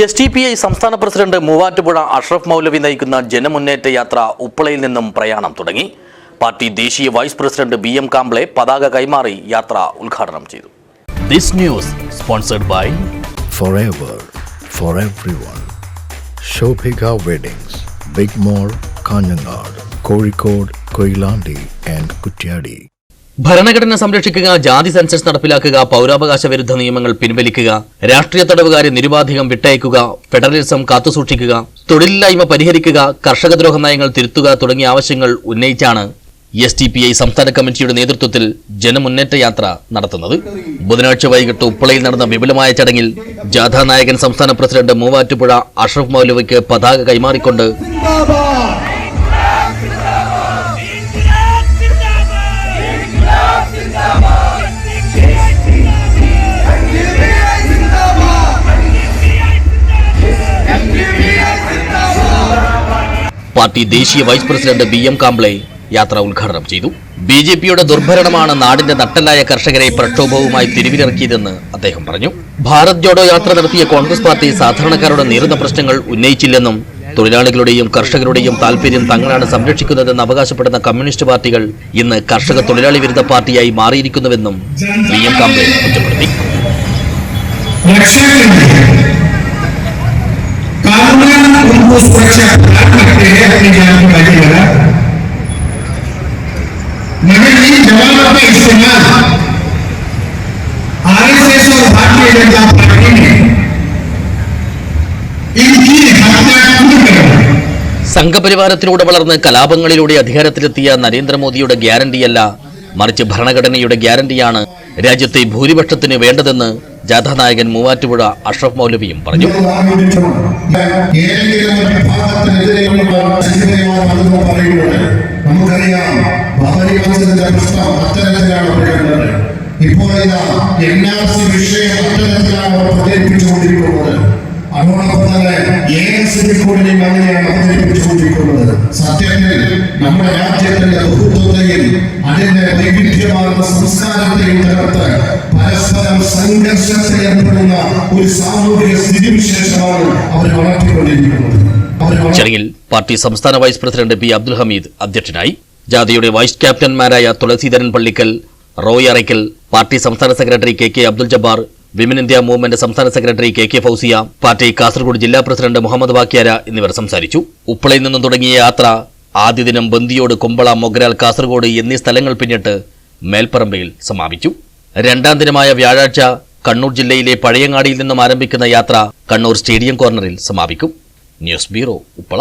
S T P I സംസ്ഥാന president Muvattupuzha Ashraf മൗലവി നയിക്കുന്ന ജനമുന്നേറ്റ യാത്ര ഉപ്പളയിൽ നിന്നും പ്രയാണം തുടങ്ങി പാർട്ടി ദേശീയ vice president B M Kamble പതാക കൈമാറി യാത്ര ഉദ്ഘാടനം ചെയ്തു this news sponsored by forever for everyone. Shobhika Weddings, Big Mall, Kanyanad, Kozhikode, Koilandi and Kutyadi. ഭരണഘടന സംരക്ഷിക്കുക ജാതി സെൻസസ് നടപ്പിലാക്കുക പൗരാവകാശ വിരുദ്ധ നിയമങ്ങൾ പിൻവലിക്കുക രാഷ്ട്രീയ തടവുകാരെ നിരുപാധികം വിട്ടയക്കുക ഫെഡറലിസം കാത്തുസൂക്ഷിക്കുക തൊഴിലില്ലായ്മ പരിഹരിക്കുക കർഷകദ്രോഹ നയങ്ങൾ തിരുത്തുക തുടങ്ങിയ ആവശ്യങ്ങൾ ഉന്നയിച്ചാണ് എസ് ടി പി ഐ സംസ്ഥാന കമ്മിറ്റിയുടെ നേതൃത്വത്തിൽ ജനമുന്നേറ്റ യാത്ര നടത്തുന്നത്. ബുധനാഴ്ച വൈകിട്ട് ഉപ്പളയിൽ നടന്ന വിപുലമായ ചടങ്ങിൽ ജാഥാ നായകൻ സംസ്ഥാന പ്രസിഡന്റ് മൂവാറ്റുപുഴ അഷ്റഫ് മൗലവിക്ക് പതാക കൈമാറിക്കൊണ്ട് പാർട്ടി ദേശീയ vice president B M Kamble യാത്ര ഉദ്ഘാടനം ചെയ്തു. ബി ജെ പിയുടെ ദുർഭരണമാണ് നാടിന്റെ നട്ടലായ കർഷകരെ പ്രക്ഷോഭവുമായി തിരിവിലിറക്കിയതെന്ന് അദ്ദേഹം പറഞ്ഞു. ഭാരത് ജോഡോ യാത്ര നടത്തിയ കോൺഗ്രസ് പാർട്ടി സാധാരണക്കാരുടെ നേരിടുന്ന പ്രശ്നങ്ങൾ ഉന്നയിച്ചില്ലെന്നും തൊഴിലാളികളുടെയും കർഷകരുടെയും താല്പര്യം തങ്ങളാണ് സംരക്ഷിക്കുന്നതെന്ന് അവകാശപ്പെടുന്ന കമ്മ്യൂണിസ്റ്റ് പാർട്ടികൾ ഇന്ന് കർഷക തൊഴിലാളി വിരുദ്ധ പാർട്ടിയായി മാറിയിരിക്കുന്നുവെന്നും ബി എം കാംബ്ലെ കുറ്റപ്പെടുത്തി. कानून उनको सुरक्षा प्रदान करते हैं अपनी जान की बाजी लगा मगर इन जवानों का इस्तेमाल आरएसएस और भारतीय जनता पार्टी ने इनकी हत्या क्यों करवाई സംഘപരിവാരത്തിലൂടെ വളർന്ന് കലാപങ്ങളിലൂടെ അധികാരത്തിലെത്തിയ നരേന്ദ്രമോദിയുടെ ഗ്യാരണ്ടിയല്ല മറിച്ച് ഭരണഘടനയുടെ ഗ്യാരണ്ടിയാണ് രാജ്യത്തെ ഭൂരിപക്ഷത്തിന് വേണ്ടതെന്ന് ജാഥാനായകൻ മൂവാറ്റുപുഴ അഷ്റഫ് മൗലവിയും പറഞ്ഞു. നമുക്കറിയാം ഇപ്പോൾ എൻ ആർ സി വിഷയം അത്തരത്തിലാണ് അവർ പ്രചരിപ്പിച്ചുകൊണ്ടിരിക്കുന്നത് അതോടൊപ്പം തന്നെ എ എസ് കൂടിനെയും അങ്ങനെയാണ് അവതരിപ്പിച്ചുകൊണ്ടിരിക്കുന്നത് സത്യത്തിൽ നമ്മുടെ രാജ്യത്തിന്റെ ബഹുത്വത്തെയും അതിന്റെ വൈവിധ്യമാർന്ന സംസ്കാരത്തെയും തകർത്ത് പരസ്പരം സംഘർഷത്തിൽ ഏർപ്പെടുന്ന ഒരു സാമൂഹിക സ്ഥിതിവിശേഷമാണ് അവർ വളർത്തിക്കൊണ്ടിരിക്കുന്നത്. ചടങ്ങിൽ പാർട്ടി സംസ്ഥാന vice president P Abdul Hameed അധ്യക്ഷനായി ജാഥയുടെ വൈസ് ക്യാപ്റ്റന്മാരായ തുളസീധരൻ പള്ളിക്കൽ റോയ് അറയ്ക്കൽ പാർട്ടി സംസ്ഥാന secretary K K Abdul Jabbar women India movement സംസ്ഥാന secretary K K Fousiya party Kasaragod ജില്ലാ പ്രസിഡന്റ് മുഹമ്മദ് വാക്യാര എന്നിവർ സംസാരിച്ചു. ഉപ്പളയിൽ നിന്നും തുടങ്ങിയ യാത്ര ആദ്യ ദിനം ബന്ദിയോട് കുമ്പള മൊഗ്രാൽ കാസർഗോഡ് എന്നീ സ്ഥലങ്ങൾ പിന്നിട്ട് മേൽപ്പറമ്പയിൽ സമാപിച്ചു. രണ്ടാം ദിനമായ വ്യാഴാഴ്ച കണ്ണൂർ ജില്ലയിലെ പഴയങ്ങാടിയിൽ നിന്നും ആരംഭിക്കുന്ന യാത്ര കണ്ണൂർ സ്റ്റേഡിയം കോർണറിൽ സമാപിക്കും. News bureau Uppala.